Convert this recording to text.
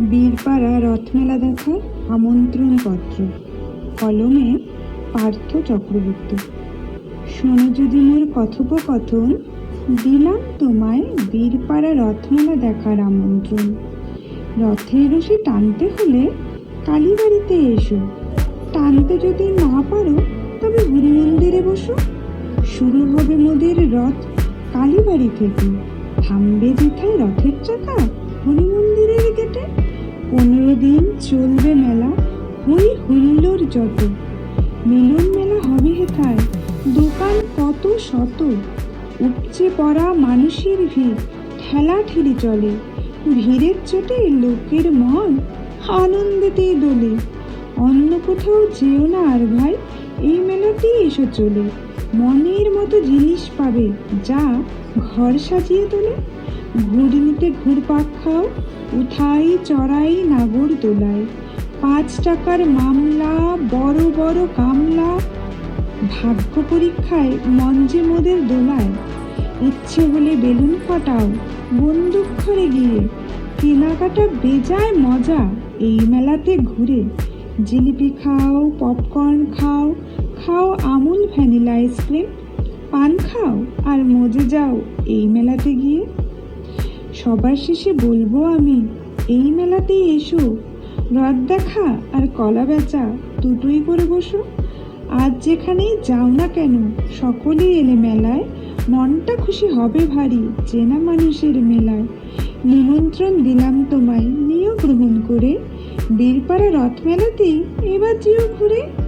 বীরপাড়া রথমেলা দেখার আমন্ত্রণ পত্র কলমে পার্থ চক্রবর্তী। শোনো যদি মোর কথোপকথন দিলাম তোমায় বীরপাড়া রথমেলা দেখার আমন্ত্রণ। রথের রশি টানতে হলে কালীবাড়িতে এসো। টানতে যদি না পারো, তবে হরি মন্দিরে বসো। শুরু হবে মোদের রথ কালীবাড়ি থেকে। থামবে যেথায় রথের চাকা হরি মন্দিরের গেটে। পনেরো দিন চলবে মেলা, হই হুল্লোর যত। মিলন মেলা হবে হেথায় দোকান কত শত। উপচে পড়া মানুষের ভিড়, ঠেলা ঠেলি চলে। ভিড়ের চোটে লোকের মন আনন্দেতেই দোলে। অন্য কোথাও যেও না আর ভাই, এই মেলাতেই এসো চলে। মনের মতো জিনিস পাবে যা ঘর সাজিয়ে তোলে। ঘুড়িতে ঘুরপাক খাও, উঠাই চড়াই নাগর দোলায়। পাঁচ টাকার মামলা, বড় বড় কামলা ভাগ্য পরীক্ষায় মঞ্জে মোদের দোলায়। ইচ্ছে হলে বেলুন ফাটাও, বন্দুক ঘরে গিয়ে। কেনাকাটা বেজায় মজা, এই মেলাতে ঘুরে। জিলিপি খাও, পপকর্ন খাও খাও আমুল ভ্যানিলা আইসক্রিম পান খাও আর মজে যাও এই মেলাতে গিয়ে। সবার শেষে বলব আমি, এই মেলাতেই এসো। রথ দেখা আর কলা বেচা দুটোই করে বসো। আজ যেখানেই যাও না কেন, সকলেই এলে মেলায়। মনটা খুশি হবে ভারী, চেনা মানুষের মেলায়। নিমন্ত্রণ দিলাম তোমায় নিয়েও গ্রহণ করে। বীরপাড়া রথ মেলাতেই এবার যেও ঘুরে।